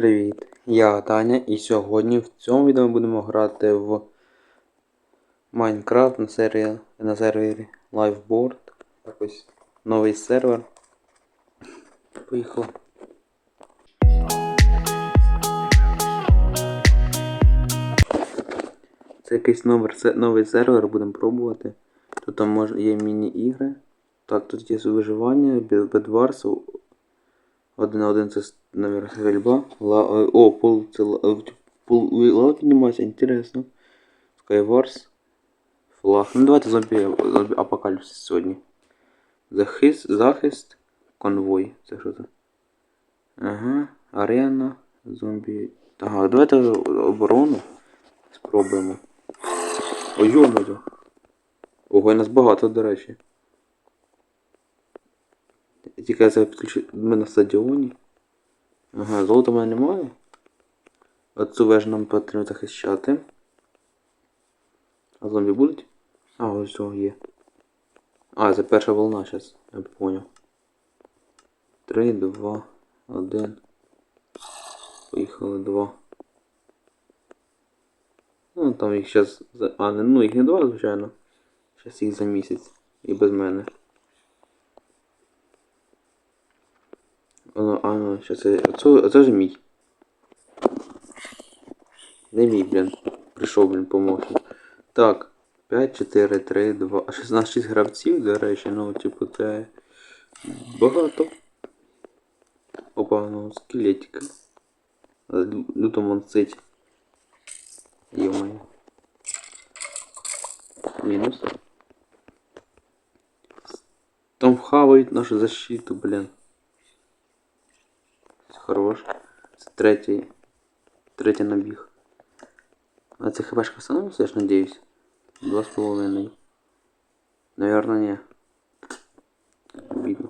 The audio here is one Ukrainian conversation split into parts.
привіт! Я Таня і сьогодні в цьому відео ми будемо грати в Майнкрафт на серії на сервері Liveboard. Якось новий сервер. Поїхали. Це якийсь се- новий сервер, будемо пробувати. Тут там може, є міні-ігри. Так, тут є виживання, Bedwars, один на один це, наверное, стрельба. Ла... е, О, пол, це е, пол... лава піднімається, інтересно. Skywars. Флаг. Ну давайте зомбі, зомбі апокаліпсис сьогодні. Захист, захист, конвой. Це що це? Ага, арена, зомбі. Ага, давайте оборону спробуємо. Ой, йомою. Ого, нас багато, до речі. Тільки я підключу. Ми на стадіоні. Ага, золота в мене немає. Оцю вежу нам потрібно захищати. А зомбі будуть? А, ось цього є. А, це перша волна зараз, я понял. 3, 2, 1. Поїхали 2. Ну там їх зараз. А, ну їх не два, звичайно. Зараз їх за місяць. І без мене. Ну, я... Оце, оце ж мій. Не мій, блін. Прийшов, блін, помощник. Так. 5, 4, 3, 2. А 16 гравців, до речі, ну, типу, це багато. Опа, ну, скелетика. Лю- Люто монцить. Йо-моє. Мінус. Там хавають нашу защиту, блін. Хорош. Це третій. Третій набіг. А це хпшка встановиться, я ж надіюсь. Два з половиною. Наверно, не. Видно.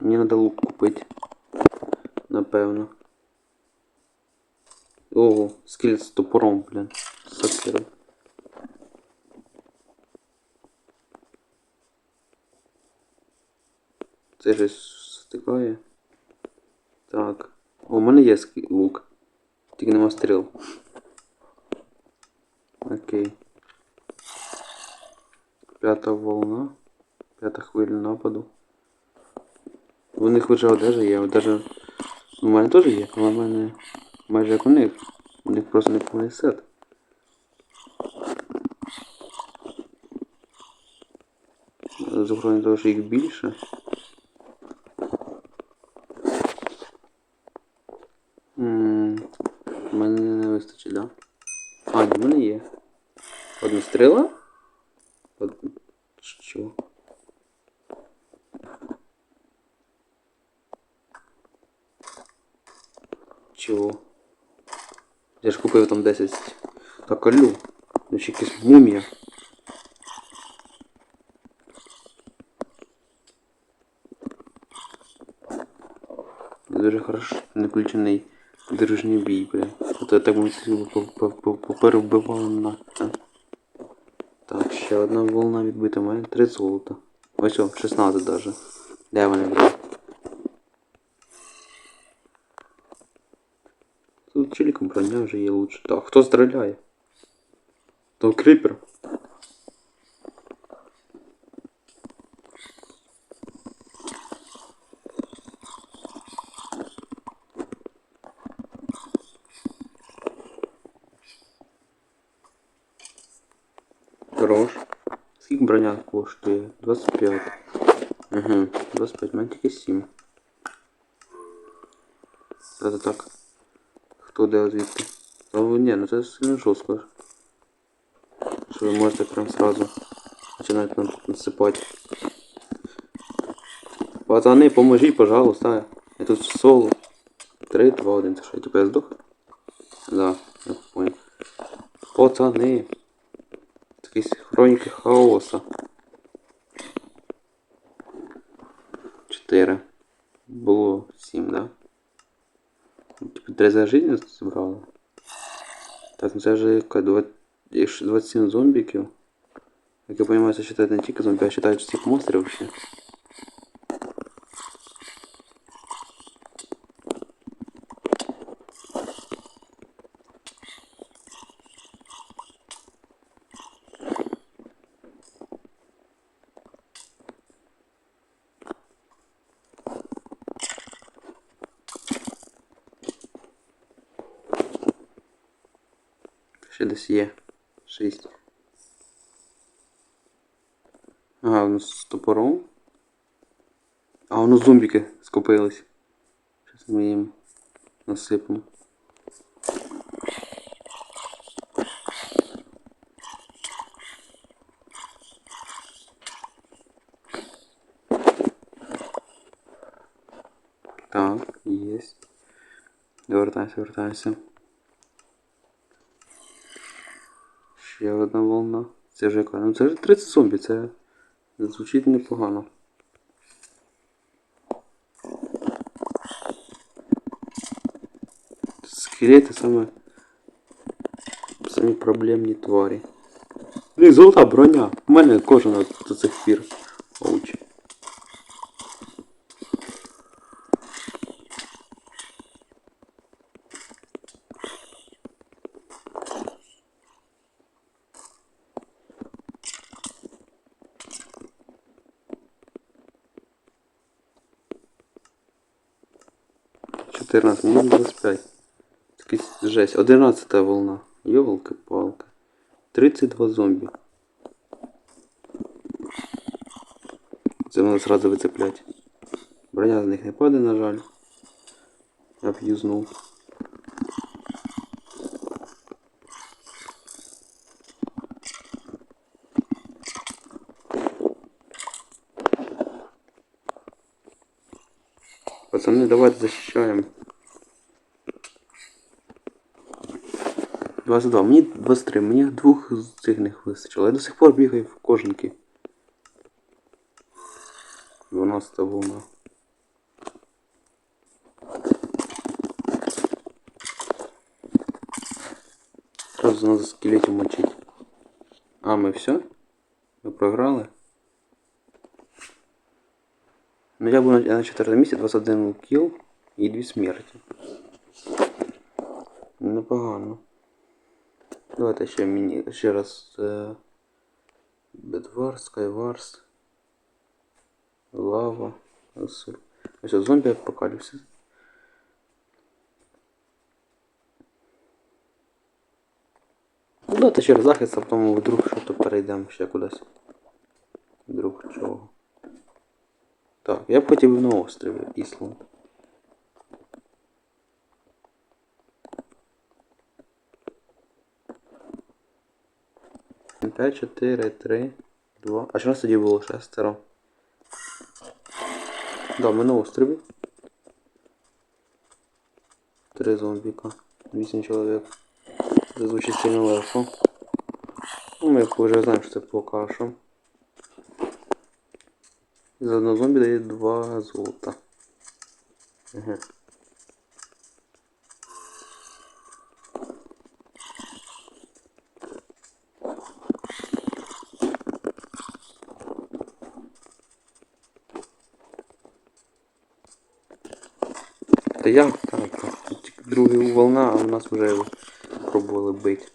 Мені надо лук купити. Напевно. Ого, скелет з топором, блін. Сокиром. Це ж стикає. Так. О, у мене є лук. Тільки нема стріл. Окей. П'ята волна. П'ята хвиля нападу. У них вже одежа є, одежа. У мене теж є, але в мене майже як у них. У них просто не сет. З того, що їх більше. М, У мене не вистачить, да? А, ні, в мене є. Одна стріла? Од... Що? Чого? Я ж купив там 10. Так, алю. Ну ще якась мумія. Дуже хорошо не включений дружній бій, бля. А то я так би поперебивали на. Ще одна волна відбита, у мене 3 золота. Ось о, 16 даже. Де вони, були? Тут челіком броня вже є лучше. Так, хто стріляє? То кріпер. Хорош. Скільки броня коштує? 25. Угу, 25, мене тільки 7. Це так. Хто де звідти? О, ні, ну це сильно жорстко. Що ви можете прям сразу починати нам тут насипати. Пацани, поможіть, пожалуйста. Я тут соло. 3, 2, 1. Це що, я здох? Да, я понял. Пацани. Якісь хроніки хаоса. 4. Було 7, да? Типу 3 за жизнь зібрали. Так, ну це вже яка 20 якщо 27 зомбіків. Як я розумію, це вважають не тільки зомбі, а вважають всіх монстрів ще. Ще десь є. Шість. Ага, воно з топором. А воно зомбіки скопились. Щас ми їм насипемо. Так, есть. Вертайся, вертайся. Ще одна волна. Це вже яка? Ну це вже 30 зомбі, це звучить непогано. Скелети саме. Самі проблемні тварі. Блін, золота броня. У мене кожен до цих пір. 14, минут 25. Якийсь жесть. 11 волна. йолки палки 32 зомбі. Це мене зразу вицеплять. Броня з них не падає, на жаль. Аб'юзнув. Пацаны, давайте защищаем. 22. Мені 23. Мені двох з цих. Я до сих пор бігаю в кожанки. 12 волна. Сразу надо скелетів мочить. А, ми все? Ми програли? Ну я був на, я на 4 місці, 21 кіл і 2 смерті. Непогано. Давайте ще мені ще раз Bedwars, Skywars, Лава, Асур. Ось зомбі апокаліпсис. Ну, давайте ще раз захист, а потім вдруг що-то перейдемо ще кудись. Вдруг чого. Так, я б хотів на острові Ісланд. П'ять, чотири, три, два. А що нас тоді було шестеро? Да, ми на острові. Три зомбіка. Вісім чоловік. Це звучить сильно легко. Ну, ми вже знаємо, що це по кашам. За одного зомбі дає два золота. Ага. Та як так? Тут волна, а в нас вже пробували бити.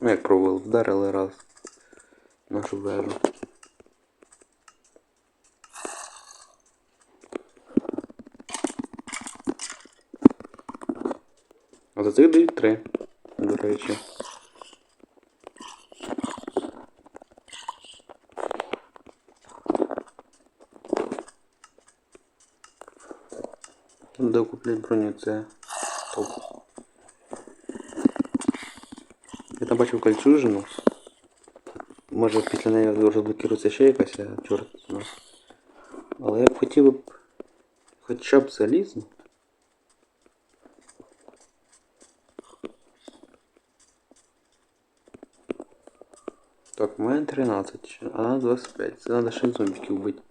Ну як пробували, вдарили раз нашу вежу. Дають три, до речі. Де куплять броню, це топ. Я там бачив кольчужину. Може після неї розблокирується ще якась, а чорт. Але я б хотів б хоча б залізно. Так, у мене 13, а на 25. Це треба ще зомбиків вбити.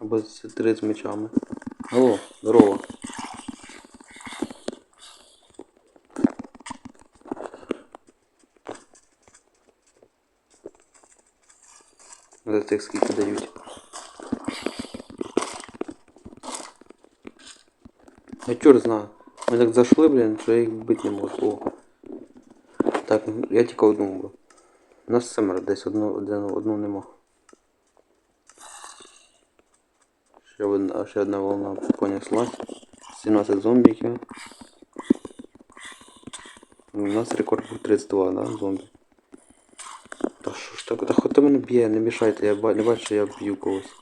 Або з три з мечами. Алло, здорово. За тих скільки дають. Я чорт знаю. Ми так зайшли, блін, що я їх бити не можу. О. Так, я тільки одну. У нас семеро, десь одну, одну, одну нема. Ще одна, ще одна волна понеслась. 17 зомбіків. У нас рекорд був 32, да, зомбі? Та що ж так? Та хто мене б'є, не мішайте, я не бачу, що я б'ю когось.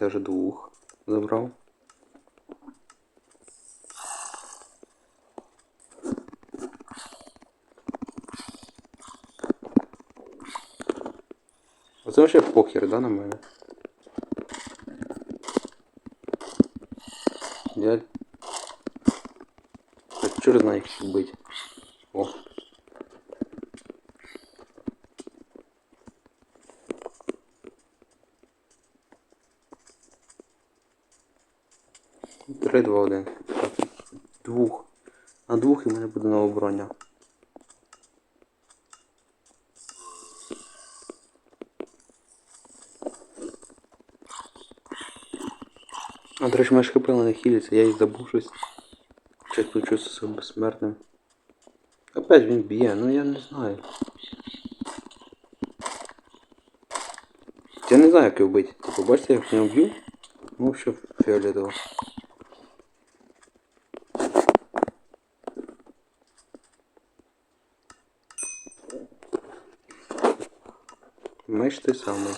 Я вже двох забрав. Оце вообще похер, да, на мене? Я... Чур знаю, як бить. 3, 2, 1. Двух. На двох і в мене буде нова броня. А, до речі, мене ж хп не хілиться, я їх забув щось. Чи включуся себе безсмертним. Опять він б'є, ну я не знаю. Я не знаю як його бити. Типу, бачите, як не вб'ю? Ну, що фіолетово. Меч той самий.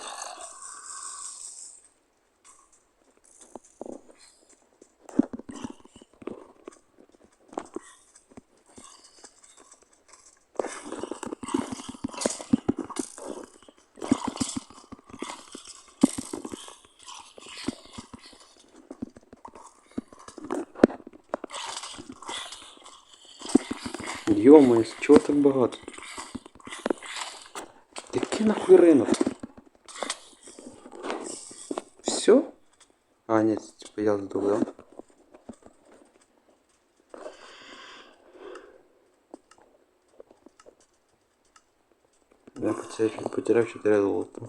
Йома, з чого так багато? Який нахуй ринок? Все? А, ні, типа я здох, да? Я потеряв, потеряв 4 золота.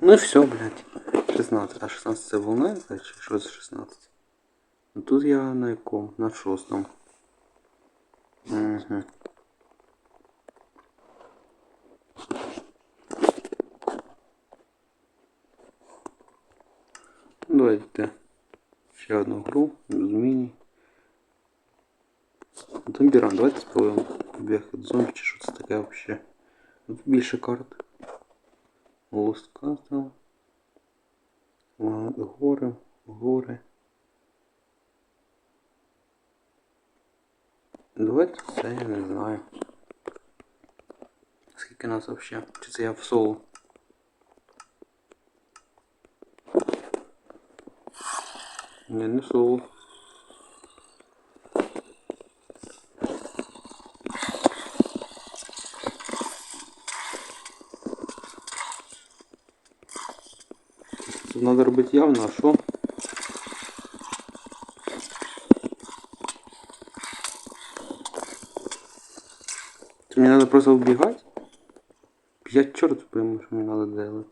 Ну и все, блядь. 16. А 16 це волна, значить? Що це 16? Ну тут я на якому? На шостому. Угу. Давайте ще одну гру з міні. Зомбіран, давайте спробуємо бігати зомбі чи що це таке взагалі. Тут більше карт. Lost Castle. Ла- Гори, гори. Давайте це я не знаю. Скільки нас вообще? Чи це я в соло? Не, не соло. Тут надо робити явно, а що? Це Мне надо просто убегать? Я черт пойму, что мне надо делать.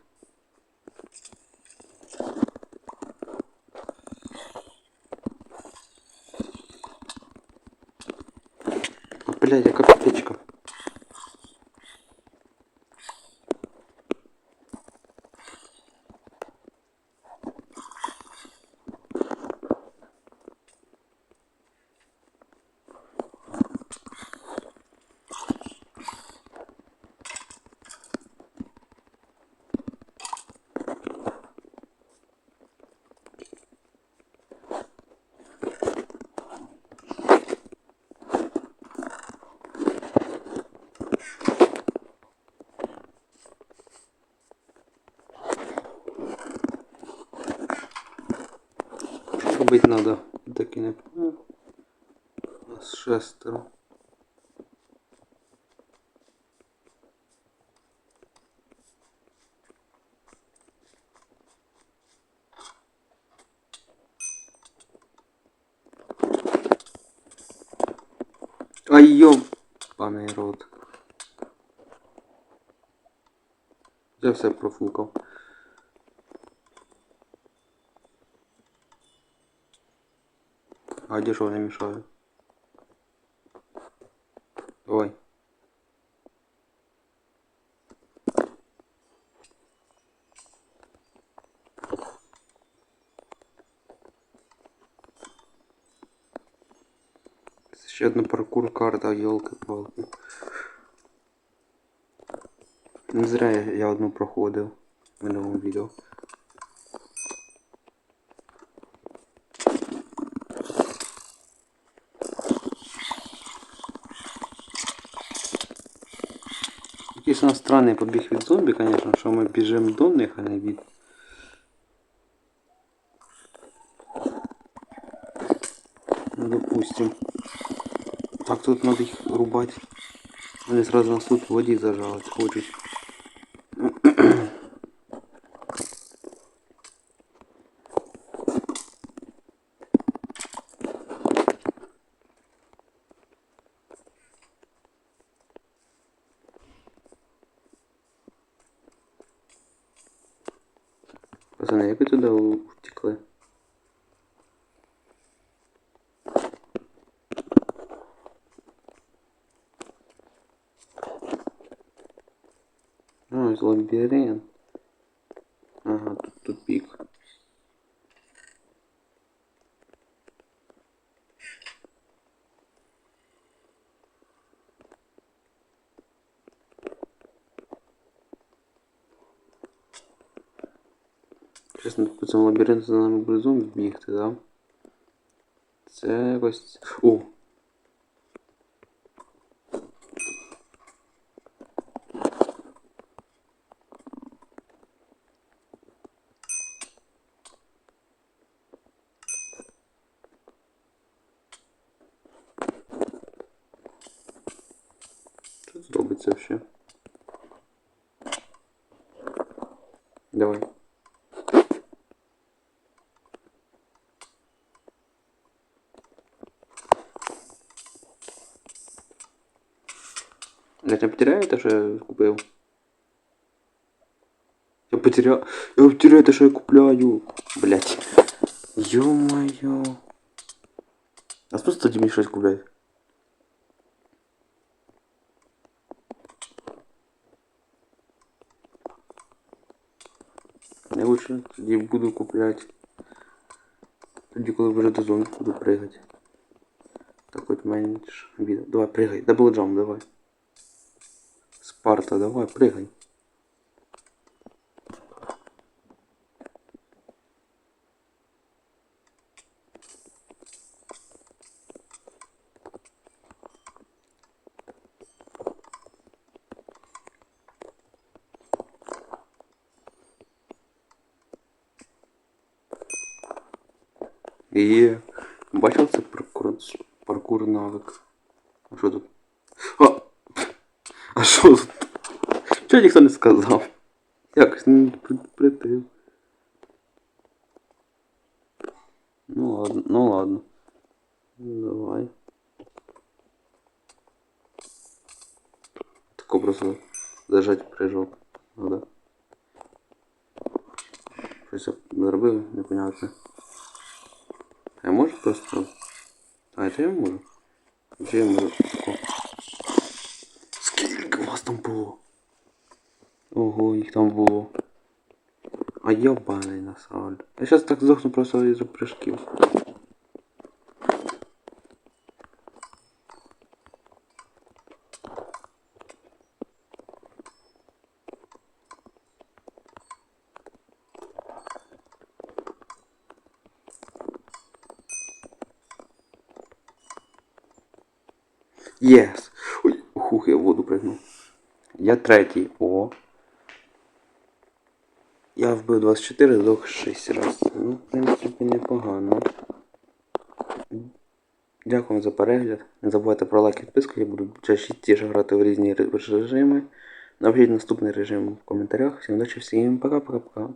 А, Блядь, яка птичка. Робити надо? Так і не понял. Нас шестеро. Ай йоб, паний рот. Я все профукав. А дешево не мешаю. Це ще одна паркур карта, йолки-палки. Не зря я, одну проходив в минулому відео. Якийсь у нас странний побіг від зомбі, конечно, що ми біжимо до них, а не від. Ну, допустим. Так, тут надо їх рубати. Вони сразу нас тут в воді зажалить хочуть. Пацани, як ви туди втекли? Ну, лабіринт. Чесно, по цьому лабіринту за нами будуть зомбі бігти, так? да? Це якось. О! Я не потеряю те, що я купив. Я потерял. Я потеряю те, що я купляю. Блять. Ё-моё. А просто тоді мені щось купляють. Я лучше тоді буду купляти. Тоді, коли вже до зони буду пригати. Так хоч менше біда. Давай, пригай. Дабл джамп, давай. Спарта, давай, прыгай. Є. Бачив це паркур, паркур навик. А що тут? А! А що тут? Чого ніхто не сказав? Якось не предупредив. Ну ладно, ну ладно. Давай. Тако просто зажать прыжок. Надо. Щось я зробив, непонятно. А я можу просто. А, це я можу. Чи я можу тако. Скільки вас там було? Ого, їх там було. А йобаний насаль. Я зараз так здохну просто із-за прыжків. Єс! Ой, хух, я в воду прыгнув. Я третій. О. Я вбив 24, здох 6 раз. Ну, в принципі, непогано. Дякую за перегляд. Не забувайте про лайк і підписку, я буду частіше грати в різні режими. Напишіть наступний режим в коментарях. Всім удачі, всім пока-пока-пока.